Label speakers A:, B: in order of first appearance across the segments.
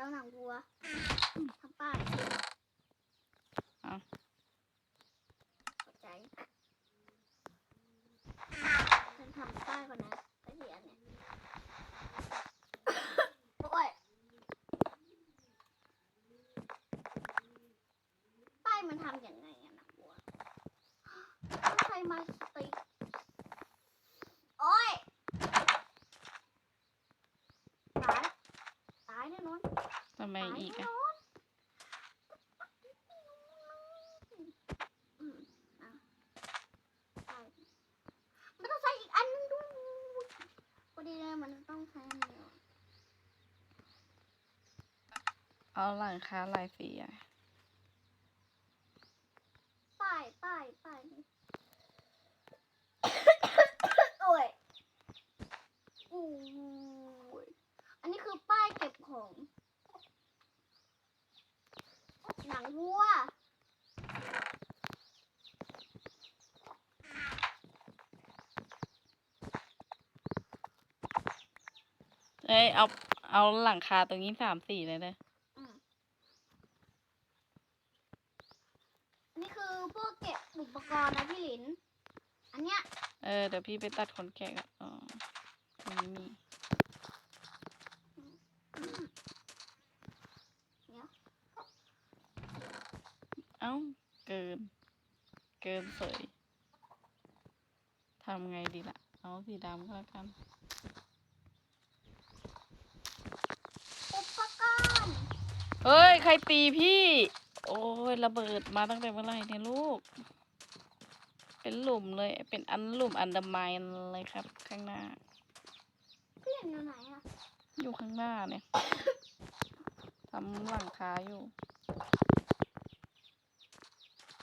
A: จ้าหนังวัวทำป้าย
B: เอา
A: เข้าใจฉันทำป้ายก่อนนะไอ้เสียเนี่ยโอ้ยป้ายมันทำยังไงอะหนังวัวต้องใครมาสติ๊กโอ้ยตายตายแน่นอน
B: ทำไมอีกอะ
A: มันต้องใส่อีกอันนึงด้วยพอดีเลยมันต้องใช้อันเดียว
B: เอาหลังคาลายสีอะ
A: ป้ายป้ายป้ายนี่ โอ้ยโอ้ยอันนี้คือป้ายเก็บของ หนังวัว
B: เอ้ยเอาเอาหลังคาตรงนี้สามสี่เลยนะ
A: อืมอันนี้คือพวกเก็บอุปกรณ์นะพี่หลิน อันเนี้ย
B: เออเดี๋ยวพี่ไปตัดขนแกะก่อนอ๋อตรงนี้มี
A: เดี๋ยว
B: เอ้าเกิน เกินเสยทำไงดีล่ะ เอาสีดำก็แล้วกัน
A: อุปกรณ์
B: เฮ้ย ใครตีพี่ โอ้ยระเบิดมาตั้งแต่เมื่อไหร่เนี่ยลูก เป็นหลุมเลย เป็นอันหลุมอันดามายเลยครับ ข้างหน้า
A: พี่หลินอยู่ไหนอะ
B: อยู่ข้างหน้าเนี่ยทำหลังคาอยู่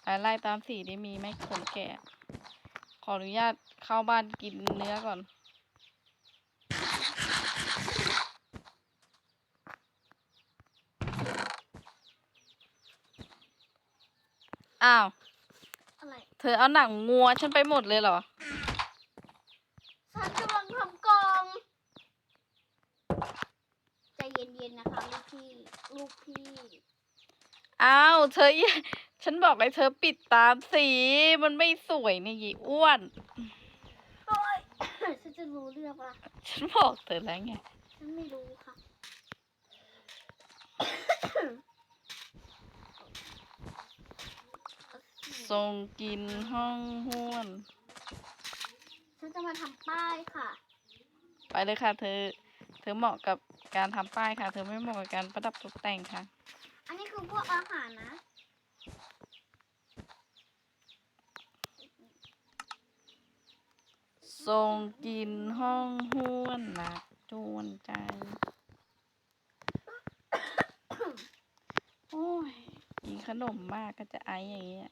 B: ไล่ไล่ตามสีที่มีไหม่ขนแกะ ขออนุญาตเข้าบ้านกินเนื้อก่อน อ้าว
A: อะไร
B: เธอเอาหนังงัวฉันไปหมดเลยเหรอ
A: ฉันกำลังทำกล่องใจเย็นๆนะคะลูกพี่ลูกพี่
B: อ้าวเธออย่าฉันบอกให้เธอปิดตามสี มันไม่สวยนี่ยีอ้วน
A: โอ้ย ฉันจะรู้เรื่องปะล่ะ
B: ฉันบอกเธอแล้วไง
A: ฉันไม่รู้ค่ะ
B: ทรงกินห้องห้วน
A: ฉันจะมาทำป้ายค่ะ
B: ไปเลยค่ะ เธอ เธอเหมาะกับการทำป้ายค่ะ เธอไม่เหมาะกับการประดับตกแต่งค่ะ
A: อันนี้คือพวกอาหารนะ
B: ทรงกินห้องห้วนหนักจวนใจ โอ้ยกินขนมมากก็จะไออย่างเงี้ย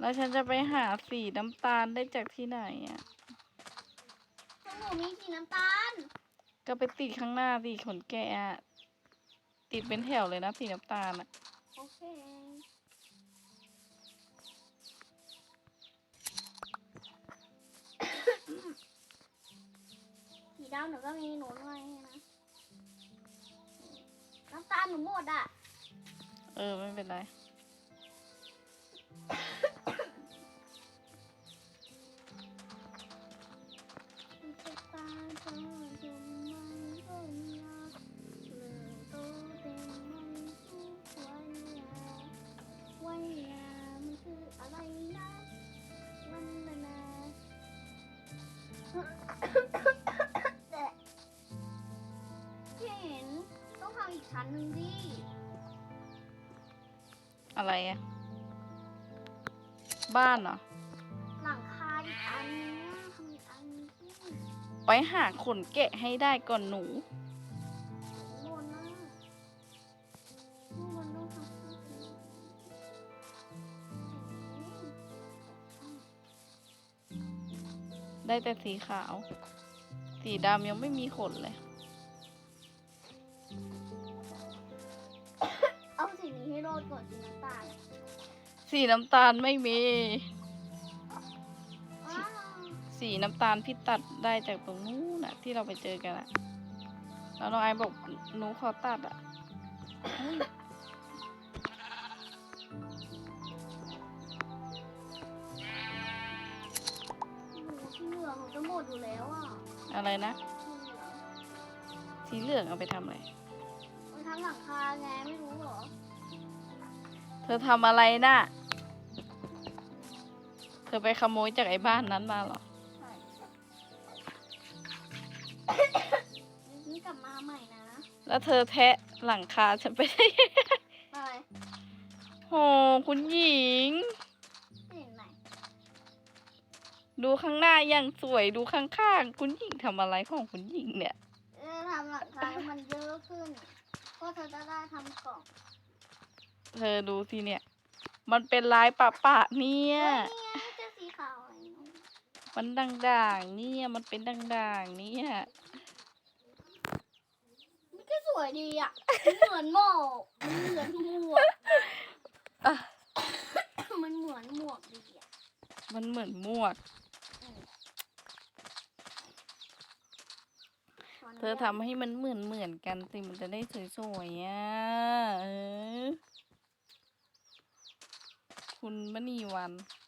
B: แล้วฉันจะไปหาสีน้ำตาลได้จากที่ไหนอะ
A: ของหนูมีสีน้ำตาล
B: ก็ไปติดข้างหน้าสิขนแกะอะติดเป็นแถวเลยนะสีน้ำตาลอะ
A: โอเค สีดำหนูก็มีหนูด้วยนะ น้ำตาลหนูหมดอะ
B: เออ ไม่เป็นไร
A: พี่ เห็นต้องทำอีกชั้นหนึ่งดิ
B: อะไรอะ บ้านเหรอ
A: หลังคาอีกอันนึงทำอีกอันนึงสิ
B: ไปหาขนแกะให้ได้ก่อนหนู
A: โน่นนะโน่นต้องทำให้เป็น
B: ได้แต่สีขาว สีดำยังไม่มีขนเลย สีน้ำตาลไม่มี
A: อ้าว
B: สีน้ำตาลพี่ตัดได้จากตรงนู้นน่ะที่เราไปเจอกันอะแล้วน้องไอบอกหนูขอตัดอะ
A: โอ้โหที่เหลืองหนูจะหมดอยู่แล้วอะ
B: อะไรนะ
A: ที่เหลือง
B: สีเหลืองเอาไปทำอะไร
A: มันทำหลังคาไงไม่รู้เหรอ
B: เธอทำอะไรน่ะ เธอไปขโมยจากไอ้บ้านนั้นมาเหรอ
A: ใช่นี่กลับมาใหม่นะ
B: แล้วเธอแทะหลังคาฉันไปได้ยังไง
A: อะไร
B: โหคุณหญิง
A: ไม่เห็นไหน
B: ดูข้างหน้ายังสวยดูข้างๆ คุณหญิงทำอะไรของคุณหญิงเนี่ย
A: เออทำหลังคาให้มันเยอะขึ้นก็เธอจะได้ทำกล่อง
B: เธอดูสิเนี่ย มันเป็นลายปะปะๆเนี่ย
A: เฮ้ยนี่ไงเจะสีขาวอะไรเนอะ
B: มันด่างๆเนี่ยมันเป็นด่างๆเนี่ย
A: มันก็สวยดีอะมันเหมือนหมอกมันเหมือนหมวก
B: อะ
A: มันเหมือนหมวกดีอะ
B: มันเหมือนหมวก
A: อืม
B: เธอทำให้มันเหมือนเหมือนๆกันสิมันจะได้สวยๆอะเออคุณมณีวัน
A: มันก็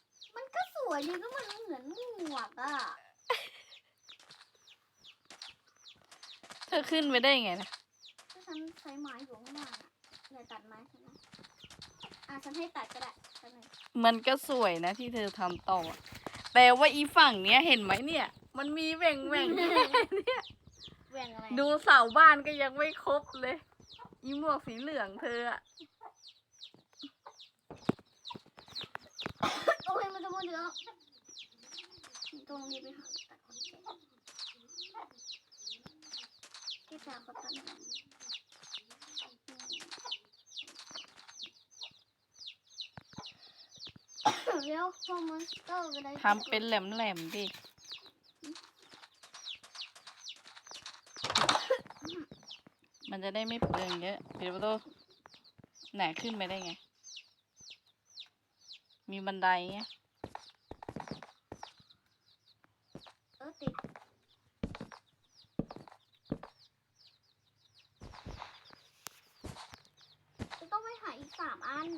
A: สวยดีก็มันเหมือนหมวกอะ
B: เธอขึ้นไปได้ไงนะ
A: ถ้าฉันใช้ไม้อยู่ข้างหน้าน่ะอย่าตัดไม้ฉันนะอะฉันให้ตัดก็ได้ฉันเลย
B: มันก็สวยนะที่เธอทำต่ออะแต่ว่าอีฝั่งเนี้ยเห็นไหมเนี่ย มันมีแหว่งแหว่งๆเนี่ย
A: แหว่งอะไร
B: ดูเสาบ้านก็ยังไม่ครบเลย อีหมวกสีเหลืองเธออะ
A: โอ้ยมันจะหมดอยู่แล้วตรงนี้ไปหาตัดคนแก่แกจะเขาตัดหน่อยอืมแล้วพอมอนสเตอร์ก็ได้
B: ทำเป็นแหลมๆดิ มันจะได้ไม่เปลืองเยอะปิดประตูไหนขึ้นไปได้ไง มีบันไดไง
A: เออติดจะต้องไปหาอีกสามอัน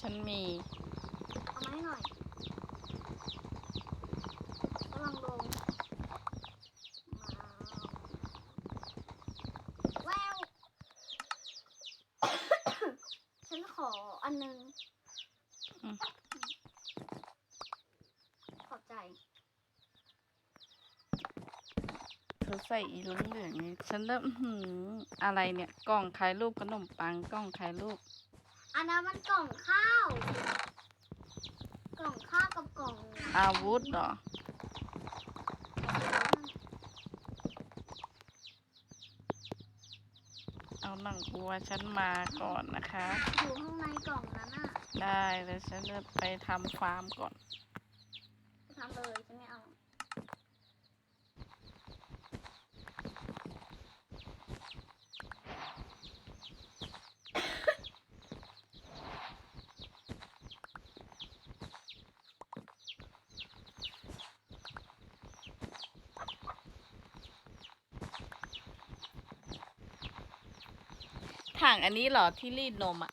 B: ฉันมี
A: เอามาให้หน่อยกำลังลงมาแวว ฉันขออันหนึง
B: อืม
A: ขอบใจ
B: เธอใส่อีเหลืองเหลืองๆนี่ฉันเริ่มอื้อหืออะไรเนี่ย กล่องขายรูปขนมปังกล่องขายรูป
A: อันนั้นมันกล่องข้าว กล่องข้าวกับกล่อง
B: อาวุธเหรอ เอาหนังวัวฉันมาก่อนนะคะ
A: อยู่ข้างในกล่องนั้นน่ะ
B: ได้แล้วฉันจะไปทำฟาร์มก่อน
A: ทำเลยฉันไม่เอา
B: ถังอันนี้เหรอที่รีดนมอะ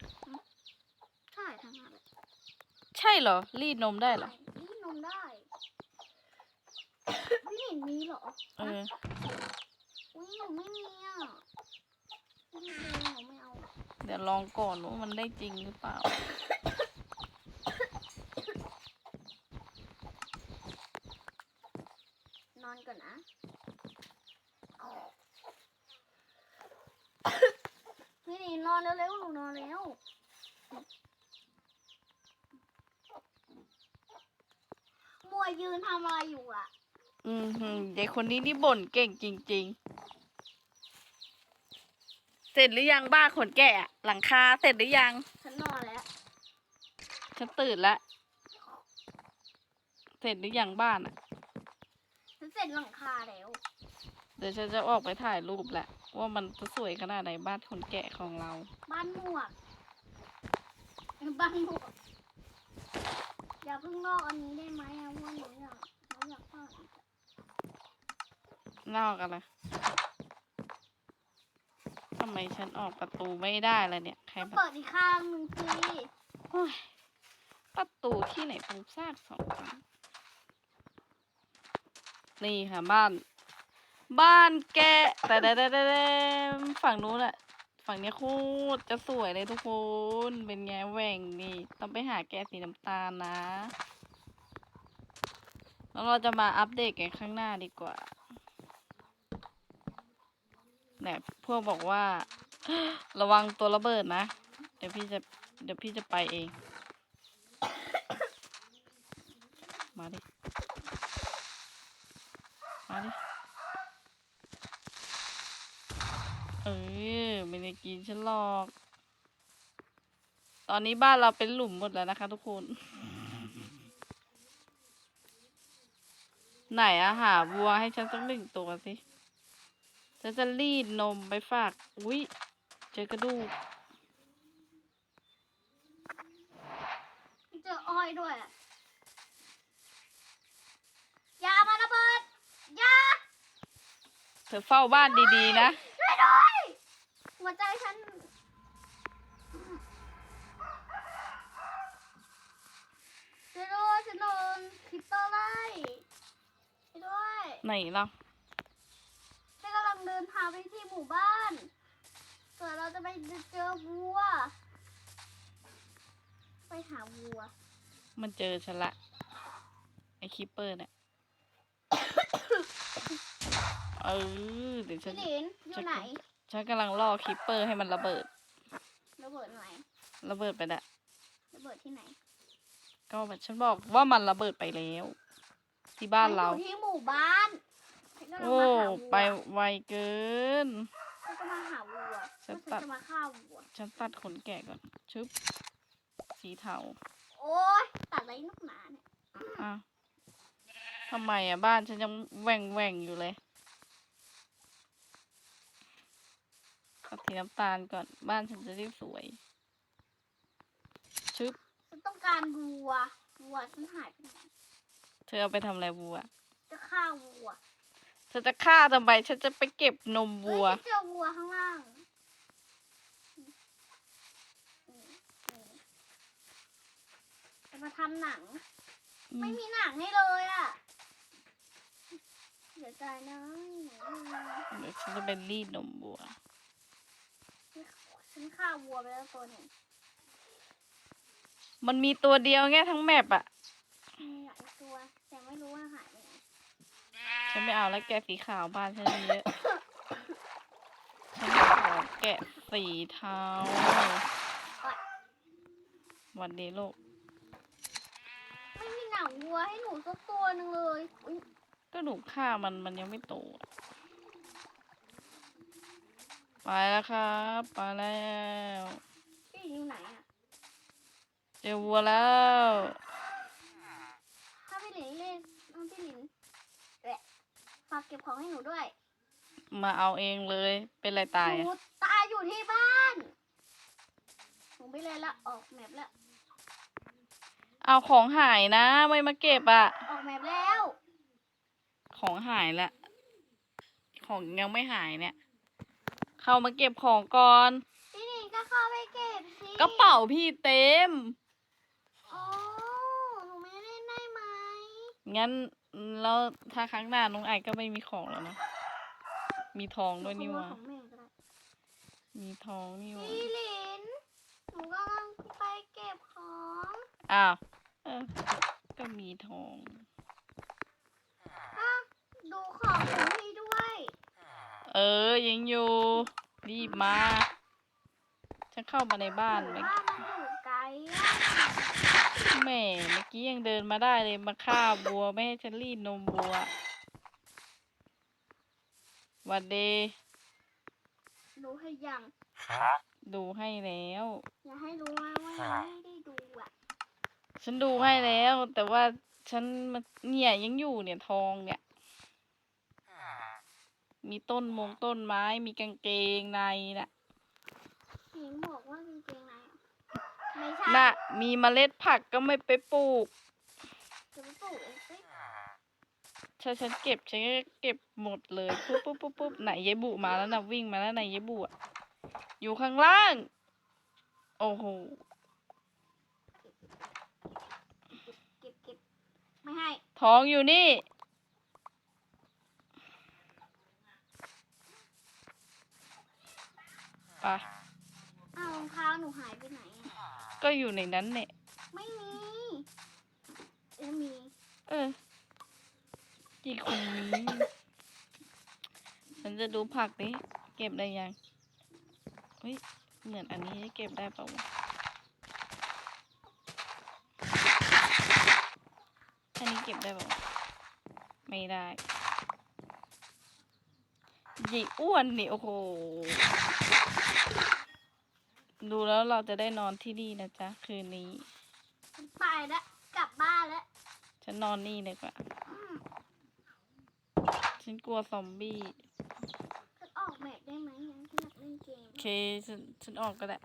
A: ใช่ทางนั้นแหละ
B: ใช่เหรอ รีดนมได้เหรอ
A: นี่นมได้ไม่เห็นมีเหรอ
B: เออ
A: อุ้ยหนูไม่มีอะไม่มีเลยหนูไม่เอา
B: เดี๋ยวลองก่อนว่ามันได้จริงหรือเปล่า
A: นอนก่อนนะนี่นี่นอนเร็วๆหนูนอนแล้วมัวยืนทำ อะไรอยู่อะ
B: อืมหืมยายคนนี้นี่บ่นเก่งจริง ๆ เสร็จหรือยังบ้านขนแกะอะหลังคาเสร็จหรือยัง
A: ฉันนอนแล้ว
B: ฉันตื่นแล้ว เสร็จหรือยังบ้านอะ
A: ฉันเสร็จหลังคาแล้ว
B: เดี๋ยวฉันจะออกไปถ่ายรูปแหละ ว่ามันจะสวยขนาดไหนบ้านขนแกะของเรา
A: บ้านหมวก บ้านหมวกอย่าเพิ่งลอกอันนี้ได้ไหมอะว่าหนูอยากห นูอยากลอกอีกอะ
B: นอกอะไรทำไมฉันออกประตูไม่ได้ล่ะเนี่ย ใคร
A: ก็
B: มา
A: เปิดอีกข้างหนึ่งสิ
B: โอ้ยประตูที่ไหนปูซากสองครั้งนี่ค่ะบ้าน บ้านแกะแต่แต่แต่แต่ฝั่งนู้นอะฝั่งเนี้ยโคตรจะสวยเลยทุกคน เป็นไงแหว่งนี่ ต้องไปหาแกะสีน้ำตาลนะ แล้วเราจะมาอัปเดตกันข้างหน้าดีกว่าเนี่ยพวกบอกว่า ระวังตัวระเบิดนะ เดี๋ยวพี่จะเดี๋ยวพี่จะไปเอง มาดิ มาดิ เออไม่ได้กินฉันหรอก ตอนนี้บ้านเราเป็นหลุมหมดแล้วนะคะทุกคน ไหนอะหาวัวให้ฉันสักหนึ่งตัวสิฉันจะรีดนมไปฝาก อุ๊ยเจอกระดูก
A: เจออ้อยด้วยอะอย่ามาระเบิดอย่า
B: เธอเฝ้าบ้านดีๆนะ
A: ช่วยด้วยหัวใจฉันช่วยด้วยฉันโดนคิปเปอร์ไล่ช่วยด้วย
B: ไหนล่ะ
A: ฉันกำลังเดินทางไปที่หมู่บ้านเผื่อเราจะไปเจอวัว ไปหาวัว
B: มันเจอฉันละไอคิปเปอร์เนี่ยเออเดี๋ยวฉั
A: พี่
B: น
A: หลินอยู่ไหน
B: ฉันกำลังล่อคิปเปอร์ให้มันระเบิด
A: ระเบิดไหน
B: ระเบิดไปละ
A: ระเบิดที่ไหน
B: ก็ฉันบอกว่ามันระเบิดไปแล้ว ที่บ้านเรา
A: ฉัอยู่ที่หมู่บ้านฉันกำลัง
B: โอ้
A: มาหาวัว
B: ไปไวเกิน
A: ฉันก็มาหาวัว
B: ฉัน
A: เพ
B: ตั
A: ราะ
B: ด
A: ฉันจะมาฆ่าวัว
B: ฉันตัดขนแกะก่อน ชึบ สีเทา
A: โอ้ยตัดอะไรนักหนาเนี่ย
B: อะทำไมอะบ้านฉันยังแหว่งแหว่งๆอยู่เลยตัดสีน้ำตาลก่อนบ้านฉันจะได้สวย ชึบ
A: ฉันต้องการวัว วัวฉันหายไปไหน
B: เธอเอาไปทำอะไรวัว
A: จะฆ่าวัว
B: เธอจะฆ่าทำไมฉันจะไปเก็บนม
A: เฮ้
B: วัว
A: ยฉันเจอวัวข้างล่างอืมอืมจะมาทำหนังไม่มีหนังให้เลยอะเสียใจนะหนู
B: เดี๋ยวฉันจะไปรีดนมวัว
A: ฉันฆ่าวัวไปแล้วตัวหนึ่ง
B: มันมีตัวเดียวแง่ทั้งแมปอะ
A: มีหลายตัวแต่ ไม่รู้ว่าหายไปไหน
B: ฉันไม่เอาแล้วแกะสีขาวบ้านฉันมีเยอะฉันขอแกะสีเทาหวันดีลูก
A: ไม่มีหนังวัวให้หนูสักตัวหนึ่งเลยอุ๊ย
B: ก็หนูฆ่ามันมันยังไม่โตอะไปแล้วครับไปแล้ว
A: พี่อยู่ไหนอะ
B: เจอวัวแล้ว
A: ถ้าพี่หลินเล่นถ้าพี่หลินแหละ ฝากเก็บของให้หนูด้วย
B: มาเอาเองเลย เป็นไรตาย
A: หนู
B: อะ
A: ตายอยู่ที่บ้านหนูไม่เล่นละออกแมปแล้ว
B: เอาของหายนะ ไม่มาเก็บอะ
A: ออกแมปแล้ว
B: ของหายละ ของยังไม่หายเนี่ย เข้ามาเก็บของก่อน
A: พี่หลินก็เข้าไปเก็บสิ
B: กระเป๋าพี่เต็ม
A: โอ้หนูไม่เล่นได้ไหม
B: งั้น แล้วถ้าครั้งหน้าน้องไอก็ไม่มีของแล้วนะ มีทองด้วยนี่
A: ห
B: หวะ
A: ของแม่ก็ได้
B: มีทองนี่หวะ
A: พี่หลินหนูกำลังไปเก็บของ
B: อ้าวเออก็มีทอง
A: อะดูของหนูให้ด้วย
B: เออ ยังอยู่ รีบมา ฉันเข้ามาในบ้าน
A: ห
B: ไหม
A: บ้านมันอยู่ไกลอะ
B: แหม่เมื่อกี้ยังเดินมาได้เลยมาฆ่าบัว ไม่ให้ฉันรีดนมบัวหวันเด
A: ดูให้ยัง
B: ดูให้แล้ว
A: อย่าให้รู้ว่าว่ายังไม่ได้ดูอะ
B: ฉันดูให้แล้ว แต่ว่าฉันมันเนี่ยยังอยู่เนี่ยทองเนี่ย มีต้นมงต้นไม้มีกางเกงในน่ะ
A: หญิงบอกว่าจริงๆไง ไม่ใช่
B: น่ะ มีเมล็ดผักก็ไม่ไปปลูก
A: จะไปปลูกเองสิ
B: ถ้าฉันเก็บฉันก็เก็บหมดเลยปุ๊บปุ๊บปุ๊บปุ๊บไหนยายบุมาแล้วนะวิ่งมาแล้วไหนยายบุอะอยู่ข้างล่าง โอ้โห
A: เก็บเก็บไม่ให้
B: ท้องอยู่นี่ ไป
A: อ้าวรองเท้าหนูหายไปไหนอะ
B: ก็อยู่ในนั้นเนี่ย
A: ไม่มีเอ้ยมี
B: เออกี่คนนี้ฉันจะดูผักดิเก็บได้ยังเฮ้ยเหมือนอันนี้เก็บได้เปล่าวะอันนี้เก็บได้เปล่าวะไม่ได้หยีอ้วนนี่โอ้โห ดูแล้วเราจะได้นอนที่นี่นะจ๊ะ คืนนี้
A: ฉันไปแล้วกลับบ้านแล้ว
B: ฉันนอนนี่เลยกว่า
A: อืม
B: ฉันกลัวซอมบี้
A: ฉันออกแมปได้ไหมยังฉันอยากเล่นเกม
B: โอเค ฉันฉันออกก็ได้